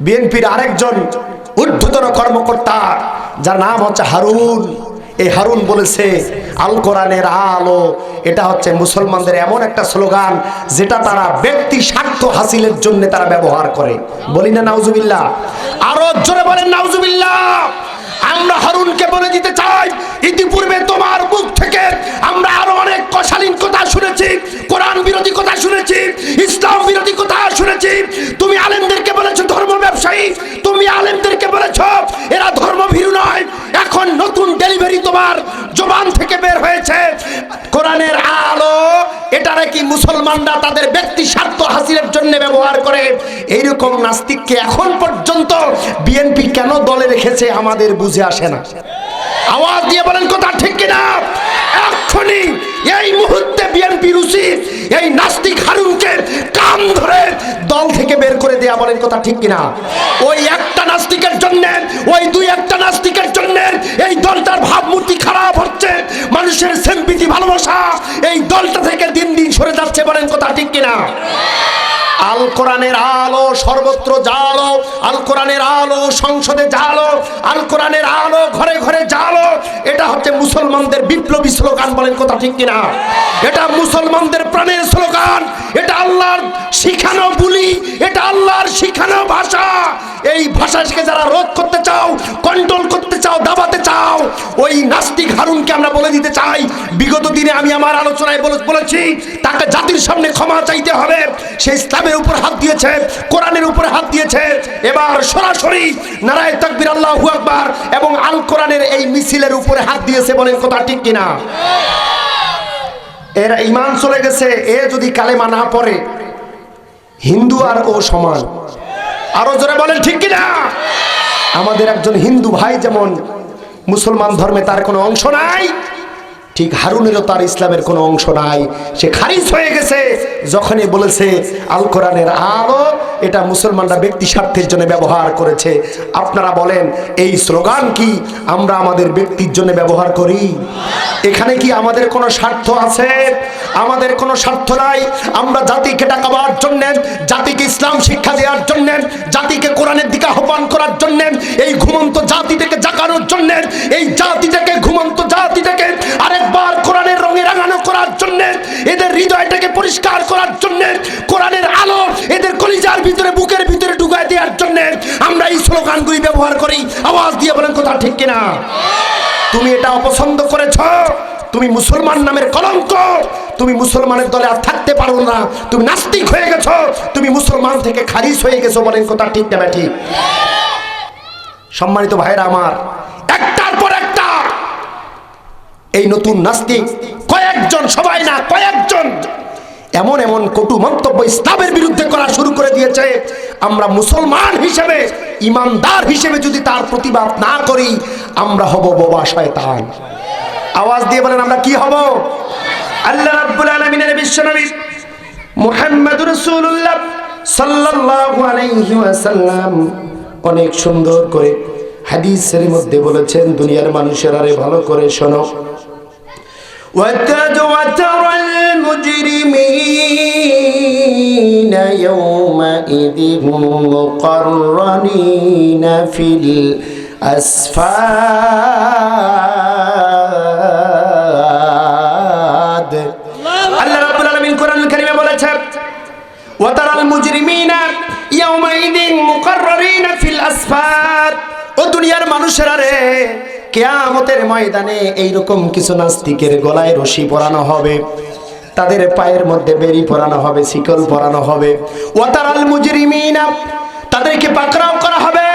বিএনপির আরেকজন ঊর্ধ্বতন কর্মকর্তা, যার নাম হচ্ছে হারুন। এই হারুন বলেছে, আল কোরআনের আলো। এটা হচ্ছে মুসলমানদের এমন একটা স্লোগান, যেটা তারা ব্যক্তি স্বার্থ হাসিলের জন্য তারা ব্যবহার করে। বলি না, নাউজুবিল্লাহ। আরও জোরে বলেন, নাউজুবিল্লাহ। আমরা হারুনকে বলে দিতে চাই, ইতিপূর্বে বলেছ এরা ধর্মভীরু নয়। এখন নতুন ডেলিভারি তোমার জবান থেকে বের হয়েছে। কোরআনের আলো এটা নাকি মুসলমানরা তাদের ব্যক্তি স্বার্থ হাসিলের জন্য ব্যবহার করে? এইরকম নাস্তিককে এখন পর্যন্ত বিএনপি কেন দলে রেখেছে আমাদের বুঝে আসে না। আওয়াজ দিয়ে বলেন কথা ঠিক কিনা? এক্ষুনি এই মুহূর্তে বিএনপির উচিত এই নাস্তিক হারুনকে কান ধরে দল থেকে বের করে দেয়া বলেন কথা ঠিক কিনা? ওই জন্য ওই দুই একটা নাস্তিকের জন্য এই দলটার ভাবমূর্তি খারাপ হচ্ছে। মানুষের সেম্পিতি ভালোবাসা এই দলটা থেকে দিন দিন সরে যাচ্ছে, বলেন কথা ঠিক কিনা? আল কোরআনের সর্বত্র জালো আল কোরআনের আলো সংসদে জালো আল কোরআনের আলো ঘরে ঘরে জালো। এটা হচ্ছে মুসলমানদের বিপ্লবী স্লোগান, বলেন কথা ঠিক কিনা? এটা মুসলমানদের প্রাণের স্লোগান, এটা আল্লাহর শিখানো বুলি, এটা আল্লাহর শিখানো ভাষা। এই ভাষাকে যারা রোধ করতে চাও কন্ট্রোল করতে চাও, দাবাতে চাও, ওই নাস্তিক হারুনকে আমরা বলে দিতে চাই। বিগত দিনে আমি আমার আলোচনায় বলে- বলেছি তাকে জাতির সামনে ক্ষমা চাইতে হবে। সে ইসলামের উপর হাত দিয়েছে, কোরআনের উপর হাত দিয়েছে। এবার সরাসরি নারায় তাকবির আল্লাহু আকবার এবং আল কোরআনের এই মিছিলের উপরে হাত দিয়েছে বলেন কথা ঠিক কিনা? এরা ইমান চলে গেছে, এ যদি কালেমা না পড়ে, হিন্দু আর ও সমান। আরও জোরে বলেন ঠিক কিনা? আমাদের একজন হিন্দু ভাই যেমন মুসলমান ধর্মে তার কোনো অংশ নাই ঠিক হারুনেরও তার ইসলামের কোনো অংশ নাই। সে খারিজ হয়ে গেছে। যখনই বলেছে, আল কোরআনের আলো এটা মুসলমানরা ব্যক্তি স্বার্থের জন্য ব্যবহার করেছে। আপনারা বলেন, এই স্লোগান কি আমরা আমাদের ব্যক্তির জন্য ব্যবহার করি? এখানে কি আমাদের কোনো স্বার্থ আছে? আমাদের কোনো স্বার্থ নাই। আমরা জাতিকে ডাকাবার জন্য, জাতিকে ইসলাম শিক্ষা দেওয়ার জন্য, জাতিকে কোরআনের দিকে আহ্বান করার জন্য, এই ঘুমন্ত জাতিটাকে জাগানোর জন্য, এই জাতিটাকে ঘুমন্ত জন্য, এদের হৃদয়টাকে পরিষ্কার করার জন্য, কোরআনের আলো এদের কলিজার ভিতরে, বুকের ভিতরে ঢুকায় দেওয়ার জন্য আমরা এই স্লোগানগুলি ব্যবহার করি। আওয়াজ দিয়ে বলেন কথা ঠিক কিনা? তুমি এটা অপছন্দ করেছ, তুমি মুসলমান নামের কলঙ্ক, তুমি মুসলমানের দলে আর থাকতে পারো না, তুমি নাস্তিক হয়ে গেছো, তুমি মুসলমান থেকে খারিজ হয়ে গেছো বলেন কথা ঠিক না ঠিক সম্মানিত ভাইরা আমার এই নতুন নাস্তিক কয়েকজন, সবাই না, কয়েকজন এমন এমন কটু মন্তব্য ইসলামের বিরুদ্ধে করা শুরু করে দিয়েছে। আমরা মুসলমান হিসেবে, ইমানদার হিসেবে যদি তার প্রতিবাদ না করি, আমরা হব বোবা শয়তান। আওয়াজ দিয়ে বলেন, আমরা কি হব? আল্লাহ রাব্বুল আলামিনের বিশ্বনবী মুহাম্মদুর রাসূলুল্লাহ সাল্লাল্লাহু আলাইহি ওয়াসাল্লাম অনেক সুন্দর করে হাদিসের মধ্যে বলেছেন দুনিয়ার মানুষের আরে ভালো করে শোনো وتد وترى المجرمين يومئذ مقرنين في الأسفاد দুনিয়ার মানুষেরা রে, কেয়ামতের ময়দানে এইরকম কিছু নাস্তিকের গলায় রশি পরানো হবে, তাদের পায়ের মধ্যে বেরি পরানো হবে, শিকল পরানো হবে। ওয়াতারাল মুজরিমিনা, তাদেরকে পাকড়াও করা হবে,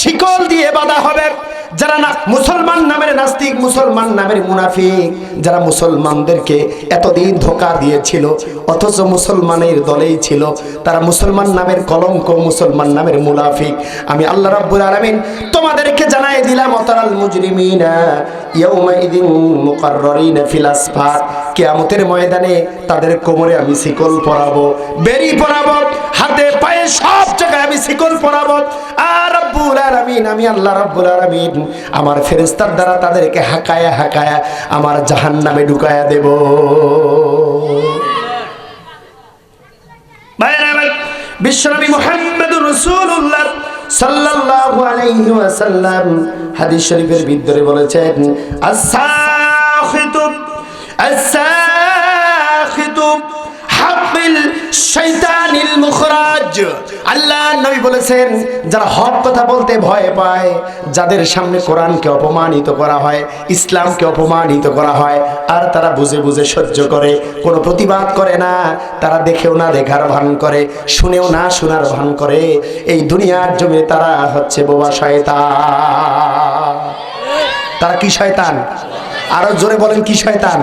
শিকল দিয়ে বাঁধা হবে। যারা না মুসলমান নামের নাস্তিক, মুসলমান নামের মুনাফিক, যারা মুসলমানদেরকে এতদিন ধোকা দিয়েছিল, অথচ মুসলমানের দলেই ছিল, তারা মুসলমান নামের কলঙ্ক, মুসলমান নামের মুনাফিক। আমি আল্লাহ রাব্বুল আলামিন তোমাদেরকে জানাই দিলাম, অতারাল মুজরিমিনা ইয়াউমাইদিন মুকাররারিনা ফিল আসফার কিয়ামতের ময়দানে তাদের কোমরে আমি শিকল পরাবো, বেরি পরাবো, হাতে পায়ে সব জায়গায় আমি শিকল পরাবো। আর রব্বুল আলামিন, আমি আল্লাহ রাব্বুল আলামিন। আমার ফেরেশতার দ্বারা তাদেরকে হাকায়া হাকায়া আমার জাহান্নামে ঢুকায়া দেব। বিশ্বনবী মুহাম্মদুর রাসূলুল্লাহ সাল্লাল্লাহু আলাইহি ওয়াসাল্লাম হাদিস শরীফের ভিতরে বলেছেন আস-সাখিতু মুখরাজ আল্লাহ নবী বলেছেন, যারা হক কথা বলতে ভয় পায়, যাদের সামনে কোরআনকে অপমানিত করা হয়, ইসলামকে অপমানিত করা হয়, আর তারা বুঝে বুঝে সহ্য করে, কোনো প্রতিবাদ করে না, তারা দেখেও না দেখার ভান করে, শুনেও না শোনার ভান করে, এই দুনিয়ার জমে তারা হচ্ছে বোবা শয়তান। তারা কি শয়তান? আরও জোরে বলেন, কি শয়তান?